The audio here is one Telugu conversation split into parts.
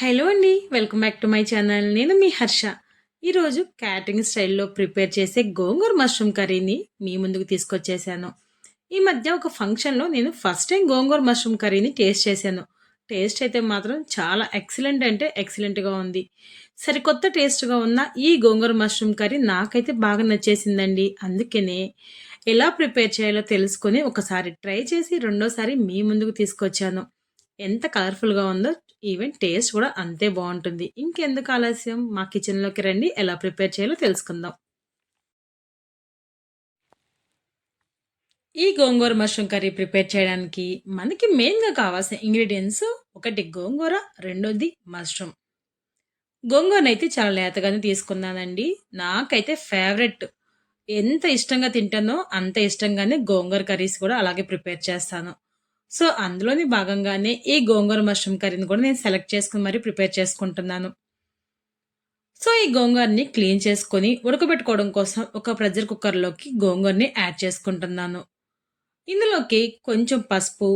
హలో అండి welcome back to my channel. నేను మీ హర్ష. ఈరోజు క్యాటరింగ్ స్టైల్లో ప్రిపేర్ చేసే గోంగూర మష్రూమ్ కర్రీని మీ ముందుకు తీసుకొచ్చేసాను. ఈ మధ్య ఒక ఫంక్షన్లో నేను ఫస్ట్ టైం గోంగూర మష్రూమ్ కర్రీని టేస్ట్ చేశాను. టేస్ట్ అయితే మాత్రం చాలా ఎక్సలెంట్ అంటే ఎక్సలెంట్గా ఉంది. సరికొత్త టేస్ట్గా ఉన్న ఈ గోంగూర మష్రూమ్ కర్రీ నాకైతే బాగా నచ్చేసిందండి. అందుకనే ఎలా ప్రిపేర్ చేయాలో తెలుసుకొని ఒకసారి ట్రై చేసి రెండోసారి మీ ముందుకు తీసుకొచ్చాను. ఎంత కలర్ఫుల్గా ఉందో ఈవెన్ టేస్ట్ కూడా అంతే బాగుంటుంది. ఇంకెందుకు ఆలస్యం? మా కిచెన్లోకి రండి. ఎలా ప్రిపేర్ చేయాలో తెలుసుకుందాం. ఈ గోంగూర మష్రూమ్ కర్రీ ప్రిపేర్ చేయడానికి మనకి మెయిన్గా కావాల్సిన ఇంగ్రీడియంట్స్ ఒకటి గోంగూర రెండోది మష్రూమ్. గోంగూరనైతే చాలా లేతగానే తీసుకున్నానండి. నాకైతే ఫేవరెట్. ఎంత ఇష్టంగా తింటానో అంత ఇష్టంగానే గోంగూర కర్రీస్ కూడా అలాగే ప్రిపేర్ చేస్తాను. సో అందులోని భాగంగానే ఈ గోంగూర మష్రూమ్ కర్రీని కూడా నేను సెలెక్ట్ చేసుకుని మరీ ప్రిపేర్ చేసుకుంటున్నాను. సో ఈ గోంగూరని క్లీన్ చేసుకొని ఉడకబెట్టుకోవడం కోసం ఒక ప్రెజర్ కుక్కర్లోకి గోంగూరని యాడ్ చేసుకుంటున్నాను. ఇందులోకి కొంచెం పసుపు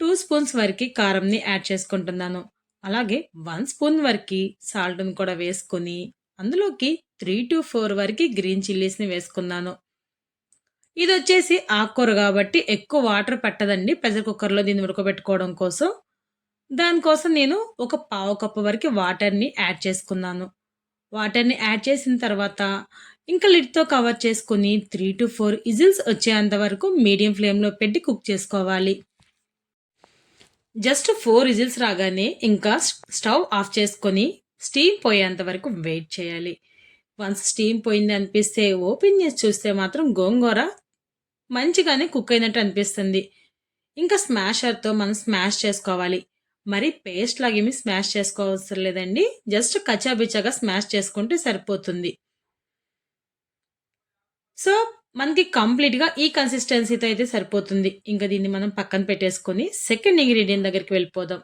టూ స్పూన్స్ వరకు కారంని యాడ్ చేసుకుంటున్నాను. అలాగే వన్ స్పూన్ వరకు సాల్ట్ని కూడా వేసుకొని అందులోకి త్రీ టు ఫోర్ వరకు గ్రీన్ చిల్లీస్ని వేసుకున్నాను. ఇది వచ్చేసి ఆకుకూర కాబట్టి ఎక్కువ వాటర్ పట్టదండి. ప్రెషర్ కుక్కర్లో దీన్ని ఉడకబెట్టుకోవడం కోసం. దానికోసం నేను ఒక పావు కప్పు వరకు వాటర్ని యాడ్ చేసుకున్నాను. వాటర్ని యాడ్ చేసిన తర్వాత ఇంకా లిడ్తో కవర్ చేసుకుని త్రీ టు ఫోర్ ఇజిల్స్ వచ్చేంత వరకు మీడియం ఫ్లేమ్లో పెట్టి కుక్ చేసుకోవాలి. జస్ట్ ఫోర్ ఇజిల్స్ రాగానే ఇంకా స్టవ్ ఆఫ్ చేసుకొని స్టీమ్ పోయేంత వరకు వెయిట్ చేయాలి. వన్స్ స్టీమ్ పోయింది అనిపిస్తే ఓపెన్ చేసి చూస్తే మాత్రం గోంగూర మంచిగానే కుక్ అయినట్టు అనిపిస్తుంది. ఇంకా స్మాషర్తో మనం స్మాష్ చేసుకోవాలి. మరి పేస్ట్ లాగేమి స్మాష్ చేసుకోవసరం లేదండి. జస్ట్ కచ్చాబిచ్చాగా స్మాష్ చేసుకుంటే సరిపోతుంది. సో మనకి కంప్లీట్గా ఈ కన్సిస్టెన్సీతో అయితే సరిపోతుంది. ఇంకా దీన్ని మనం పక్కన పెట్టేసుకొని సెకండ్ ఇంగ్రీడియంట్ దగ్గరికి వెళ్ళిపోదాం.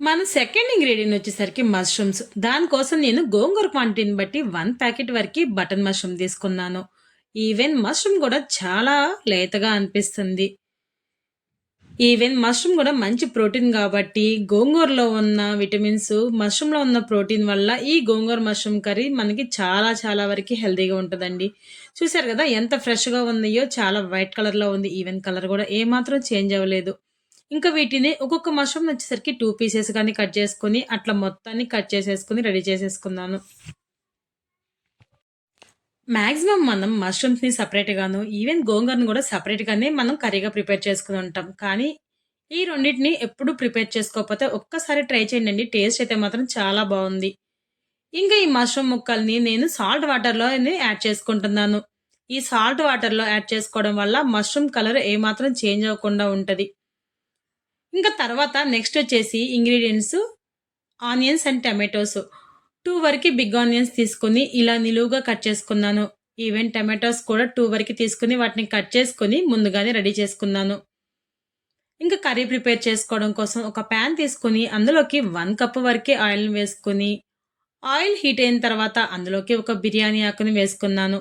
మన సెకండ్ ఇంగ్రీడియంట్ వచ్చేసరికి మష్రూమ్స్. దానికోసం నేను గోంగూర క్వాంటిటీని బట్టి వన్ ప్యాకెట్ వరకు బటన్ మష్రూమ్ తీసుకున్నాను. ఈవెన్ మష్రూమ్ కూడా చాలా లేతగా అనిపిస్తుంది. ఈవెన్ మష్రూమ్ కూడా మంచి ప్రోటీన్ కాబట్టి గోంగూరలో ఉన్న విటమిన్స్ మష్రూమ్లో ఉన్న ప్రోటీన్ వల్ల ఈ గోంగూర మష్రూమ్ కర్రీ మనకి చాలా చాలా వరకు హెల్తీగా ఉంటుందండి. చూసారు కదా ఎంత ఫ్రెష్గా ఉన్నాయో చాలా వైట్ కలర్లో ఉంది. ఈవెన్ కలర్ కూడా ఏమాత్రం చేంజ్ అవ్వలేదు. ఇంకా వీటిని ఒక్కొక్క మష్రూమ్ వచ్చేసరికి టూ పీసెస్ కానీ కట్ చేసుకొని అట్లా మొత్తాన్ని కట్ చేసేసుకుని రెడీ చేసేసుకున్నాను. మాక్సిమం మనం మష్రూమ్స్ని సపరేట్గాను ఈవెన్ గోంగూరను కూడా సపరేట్గానే మనం కర్రీగా ప్రిపేర్ చేసుకుని ఉంటాం. కానీ ఈ రెండింటిని ఎప్పుడు ప్రిపేర్ చేసుకోకపోతే ఒక్కసారి ట్రై చేయండి టేస్ట్ అయితే మాత్రం చాలా బాగుంది. ఇంకా ఈ మష్రూమ్ ముక్కల్ని నేను సాల్ట్ వాటర్లో యాడ్ చేసుకుంటున్నాను. ఈ సాల్ట్ వాటర్లో యాడ్ చేసుకోవడం వల్ల మష్రూమ్ కలర్ ఏమాత్రం చేంజ్ అవ్వకుండా ఉంటుంది. ఇంకా తర్వాత నెక్స్ట్ వచ్చేసి ingredients onions and tomatoes. Two వరకు బిగ్ ఆనియన్స్ తీసుకొని ఇలా నిలువుగా కట్ చేసుకున్నాను. ఈవెన్ టమాటోస్ కూడా టూ వరకు తీసుకుని వాటిని కట్ చేసుకుని ముందుగానే రెడీ చేసుకున్నాను. ఇంకా కర్రీ ప్రిపేర్ చేసుకోవడం కోసం ఒక ప్యాన్ తీసుకుని అందులోకి వన్ కప్ వరకే ఆయిల్ వేసుకుని ఆయిల్ హీట్ అయిన తర్వాత అందులోకి ఒక బిర్యానీ ఆకుని వేసుకున్నాను.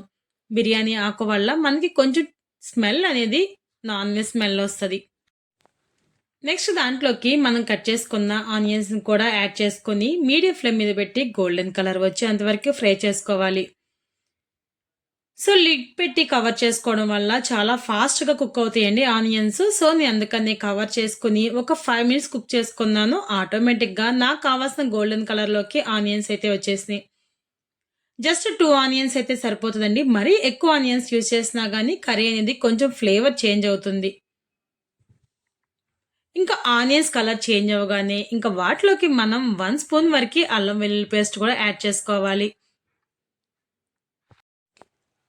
బిర్యానీ ఆకు వల్ల మనకి కొంచెం స్మెల్ అనేది నాన్ వెజ్ స్మెల్ వస్తుంది. నెక్స్ట్ దాంట్లోకి మనం కట్ చేసుకున్న ఆనియన్స్ కూడా యాడ్ చేసుకొని మీడియం ఫ్లేమ్ మీద పెట్టి గోల్డెన్ కలర్ వచ్చి అంతవరకు ఫ్రై చేసుకోవాలి. సో లిడ్ పెట్టి కవర్ చేసుకోవడం వల్ల చాలా ఫాస్ట్గా కుక్ అవుతాయండి ఆనియన్స్. సో నేను అందుకని కవర్ చేసుకుని ఒక ఫైవ్ మినిట్స్ కుక్ చేసుకున్నాను. ఆటోమేటిక్గా నాకు కావాల్సిన గోల్డెన్ కలర్లోకి ఆనియన్స్ అయితే వచ్చేసినాయి. జస్ట్ టూ ఆనియన్స్ అయితే సరిపోతుందండి. మరీ ఎక్కువ ఆనియన్స్ యూజ్ చేసినా కానీ కర్రీ అనేది కొంచెం ఫ్లేవర్ చేంజ్ అవుతుంది. ఇంకా ఆనియన్స్ కలర్ చేంజ్ అవ్వగానే ఇంకా వాటిలోకి మనం వన్ స్పూన్ వరకు అల్లం వెల్లుల్లి పేస్ట్ కూడా యాడ్ చేసుకోవాలి.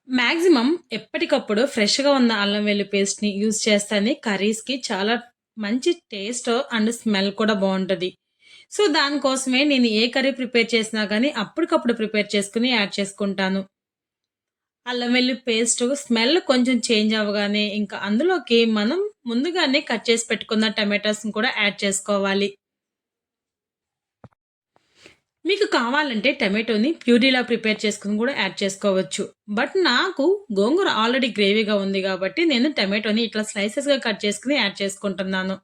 మ్యాక్సిమం ఎప్పటికప్పుడు ఫ్రెష్గా ఉన్న అల్లం వెల్లు పేస్ట్ని యూజ్ చేస్తేనే కర్రీస్కి చాలా మంచి టేస్ట్ అండ్ స్మెల్ కూడా బాగుంటుంది. సో దానికోసమే నేను ఏ కర్రీ ప్రిపేర్ చేసినా కానీ అప్పటికప్పుడు ప్రిపేర్ చేసుకుని యాడ్ చేసుకుంటాను. అల్లం వెల్లి పేస్ట్ స్మెల్ కొంచెం చేంజ్ అవ్వగానే ఇంకా అందులోకి మనం ముందుగానే కట్ చేసి పెట్టుకున్న టమాటాస్ని కూడా యాడ్ చేసుకోవాలి. మీకు కావాలంటే టమాటోని ప్యూరీలా ప్రిపేర్ చేసుకుని కూడా యాడ్ చేసుకోవచ్చు. బట్ నాకు గోంగూర ఆల్రెడీ గ్రేవీగా ఉంది కాబట్టి నేను టమాటోని ఇట్లా స్లైసెస్గా కట్ చేసుకుని యాడ్ చేసుకుంటున్నాను.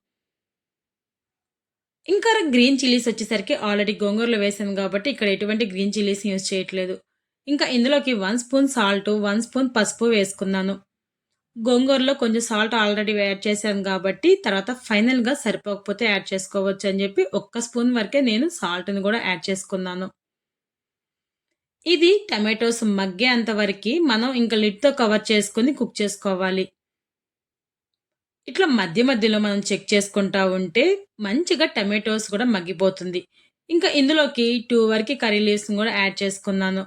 ఇంకా గ్రీన్ చిల్లీస్ వచ్చేసరికి ఆల్రెడీ గోంగూరలో వేసాను కాబట్టి ఇక్కడ ఎటువంటి గ్రీన్ చిల్లీస్ యూజ్ చేయట్లేదు. ఇంకా ఇందులోకి one spoon salt one spoon పసుపు వేసుకున్నాను. గోంగూరలో కొంచెం సాల్ట్ ఆల్రెడీ యాడ్ చేశాను కాబట్టి తర్వాత ఫైనల్గా సరిపోకపోతే యాడ్ చేసుకోవచ్చు అని చెప్పి ఒక్క స్పూన్ వరకే నేను సాల్ట్ని కూడా యాడ్ చేసుకున్నాను. ఇది టమాటోస్ మగ్గేంత వరకు మనం ఇంకా లిడ్తో కవర్ చేసుకుని కుక్ చేసుకోవాలి. ఇట్లా మధ్య మధ్యలో మనం చెక్ చేసుకుంటా ఉంటే మంచిగా టమాటోస్ కూడా మగ్గిపోతుంది. ఇంకా ఇందులోకి టూ వరకు కర్రీ లీవ్స్ని కూడా యాడ్ చేసుకున్నాను.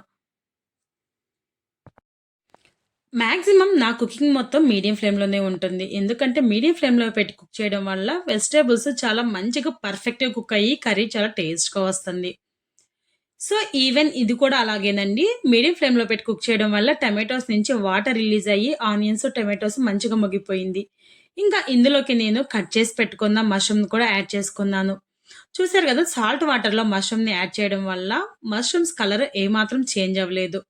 మ్యాక్సిమం నా కుకింగ్ మొత్తం మీడియం ఫ్లేమ్లోనే ఉంటుంది. ఎందుకంటే మీడియం ఫ్లేమ్లో పెట్టి కుక్ చేయడం వల్ల వెజిటేబుల్స్ చాలా మంచిగా పర్ఫెక్ట్గా కుక్ అయ్యి కర్రీ చాలా టేస్ట్గా వస్తుంది. సో ఈవెన్ ఇది కూడా అలాగేనండి. మీడియం ఫ్లేమ్లో పెట్టి కుక్ చేయడం వల్ల టమాటోస్ నుంచి వాటర్ రిలీజ్ అయ్యి ఆనియన్స్ టమాటోస్ మంచిగా మగ్గిపోయింది. ఇంకా ఇందులోకి నేను కట్ చేసి పెట్టుకున్న మష్రూమ్ కూడా యాడ్ చేసుకున్నాను. చూసారు కదా సాల్ట్ వాటర్లో మష్రూమ్ని యాడ్ చేయడం వల్ల మష్రూమ్స్ కలర్ ఏమాత్రం చేంజ్ అవ్వలేదు.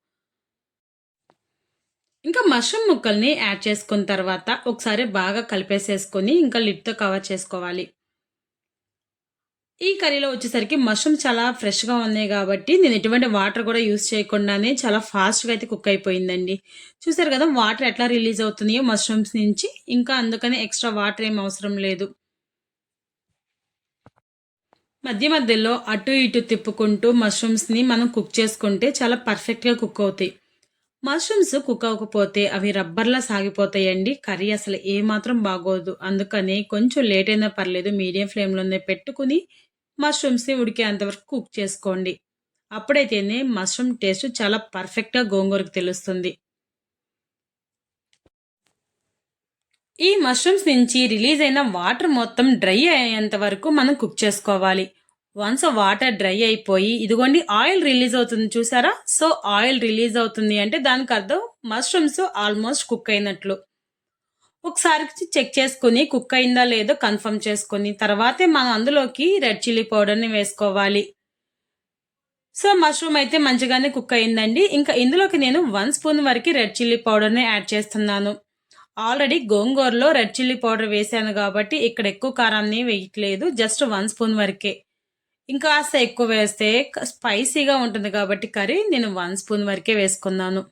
ఇంకా మష్రూమ్ ముక్కల్ని యాడ్ చేసుకున్న తర్వాత ఒకసారి బాగా కలిపేసేసుకొని ఇంకా లిడ్తో కవర్ చేసుకోవాలి. ఈ కర్రీలో వచ్చేసరికి మష్రూమ్ చాలా ఫ్రెష్గా ఉన్నాయి కాబట్టి నేను ఎటువంటి వాటర్ కూడా యూస్ చేయకుండానే చాలా ఫాస్ట్గా అయితే కుక్ అయిపోయిందండి. చూసారు కదా వాటర్ ఎట్లా రిలీజ్ అవుతున్నాయో మష్రూమ్స్ నుంచి. ఇంకా అందుకని ఎక్స్ట్రా వాటర్ ఏం అవసరం లేదు. మధ్య మధ్యలో అటు ఇటు తిప్పుకుంటూ మష్రూమ్స్ని మనం కుక్ చేసుకుంటే చాలా పర్ఫెక్ట్గా కుక్ అవుతాయి. మష్రూమ్స్ కుక్ అవ్వకపోతే అవి రబ్బర్లా సాగిపోతాయండి. కర్రీ అసలు ఏమాత్రం బాగోదు. అందుకని కొంచెం లేట్ అయినా పర్లేదు మీడియం ఫ్లేమ్లోనే పెట్టుకుని మష్రూమ్స్ని ఉడికేంతవరకు కుక్ చేసుకోండి. అప్పుడైతేనే మష్రూమ్ టేస్ట్ చాలా పర్ఫెక్ట్గా గోంగూరకు తెలుస్తుంది. ఈ మష్రూమ్స్ నుంచి రిలీజ్ అయిన వాటర్ మొత్తం డ్రై అయ్యేంత వరకు మనం కుక్ చేసుకోవాలి. వన్స్ వాటర్ డ్రై అయిపోయి ఇదిగోండి ఆయిల్ రిలీజ్ అవుతుంది చూసారా? సో ఆయిల్ రిలీజ్ అవుతుంది అంటే దానికి అర్థం మష్రూమ్స్ ఆల్మోస్ట్ కుక్ అయినట్లు. ఒకసారి చెక్ చేసుకుని కుక్ అయిందా లేదో కన్ఫర్మ్ చేసుకుని తర్వాతే మనం అందులోకి రెడ్ చిల్లీ పౌడర్ని వేసుకోవాలి. సో మష్రూమ్ అయితే మంచిగానే కుక్ అయిందండి. ఇంకా ఇందులోకి నేను వన్ స్పూన్ వరకు రెడ్ చిల్లీ పౌడర్ని యాడ్ చేస్తున్నాను. ఆల్రెడీ గోంగూరలో రెడ్ చిల్లీ పౌడర్ వేసాను కాబట్టి ఇక్కడ ఎక్కువ కారాన్ని వేయట్లేదు. జస్ట్ వన్ స్పూన్ వరకే. ఇంకా ఎక్కువ వేస్తే స్పైసీగా ఉంటుంది కాబట్టి కర్రీ నేను వన్ స్పూన్ వరకే వేసుకున్నాను.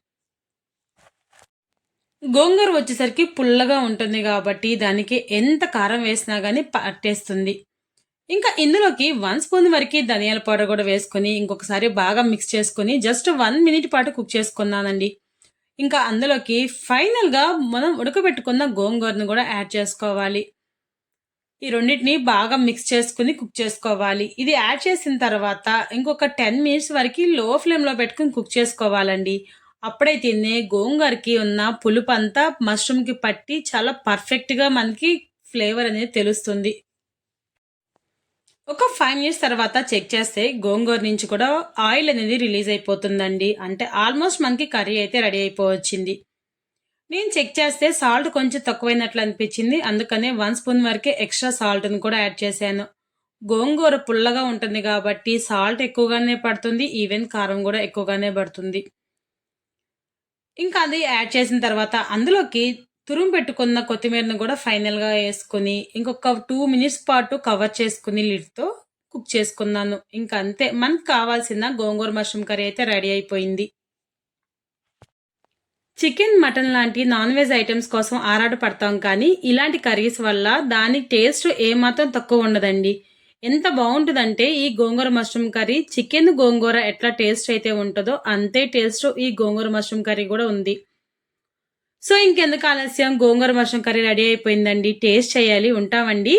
గోంగూర వచ్చేసరికి పుల్లగా ఉంటుంది కాబట్టి దానికి ఎంత కారం వేసినా కానీ పట్టేస్తుంది. ఇంకా ఇందులోకి వన్ స్పూన్ వరకు ధనియాల పౌడర్ కూడా వేసుకొని ఇంకొకసారి బాగా మిక్స్ చేసుకొని జస్ట్ వన్ మినిట్ పాటు కుక్ చేసుకున్నానండి. ఇంకా అందులోకి ఫైనల్గా మనం ఉడకబెట్టుకున్న గోంగూరను కూడా యాడ్ చేసుకోవాలి. ఈ రెండింటిని బాగా మిక్స్ చేసుకుని కుక్ చేసుకోవాలి. ఇది యాడ్ చేసిన తర్వాత ఇంకొక టెన్ మినిట్స్ వరకు లో ఫ్లేమ్లో పెట్టుకుని కుక్ చేసుకోవాలండి. అప్పుడైతేనే గోంగూరకి ఉన్న పులుపు అంతా మష్రూమ్కి పట్టి చాలా పర్ఫెక్ట్గా మనకి ఫ్లేవర్ అనేది తెలుస్తుంది. ఒక ఫైవ్ మినిట్స్ తర్వాత చెక్ చేస్తే గోంగూర నుంచి కూడా ఆయిల్ అనేది రిలీజ్ అయిపోతుందండి. అంటే ఆల్మోస్ట్ మనకి కర్రీ అయితే రెడీ అయిపోవచ్చింది. నేను చెక్ చేస్తే సాల్ట్ కొంచెం తక్కువైనట్లు అనిపించింది. అందుకనే వన్ స్పూన్ వరకే ఎక్స్ట్రా సాల్ట్ని కూడా యాడ్ చేశాను. గోంగూర పుల్లగా ఉంటుంది కాబట్టి సాల్ట్ ఎక్కువగానే పడుతుంది. ఈవెన్ కారం కూడా ఎక్కువగానే పడుతుంది. ఇంకా అది యాడ్ చేసిన తర్వాత అందులోకి తురుము పెట్టుకున్న కొత్తిమీరను కూడా ఫైనల్గా వేసుకుని ఇంకొక టూ మినిట్స్ పాటు కవర్ చేసుకుని లిడ్తో కుక్ చేసుకున్నాను. ఇంకా అంతే. మనకు కావాల్సిన గోంగూర మష్రూమ్ కర్రీ అయితే రెడీ అయిపోయింది. చికెన్ మటన్ లాంటి నాన్ వెజ్ ఐటమ్స్ కోసం ఆరాట పడతాం కానీ ఇలాంటి కర్రీస్ వల్ల దాని టేస్ట్ ఏమాత్రం తక్కువ ఉండదండి. ఎంత బాగుంటుందంటే ఈ gongura mushroom curry chicken gongura ఎట్లా టేస్ట్ అయితే ఉంటుందో అంతే టేస్ట్ ఈ గోంగూర మష్రూమ్ కర్రీ కూడా ఉంది. సో ఇంకెందుకు ఆలస్యం? గోంగూర మష్రూమ్ కర్రీ రెడీ అయిపోయిందండి. టేస్ట్ చేయాలి. ఉంటామండి.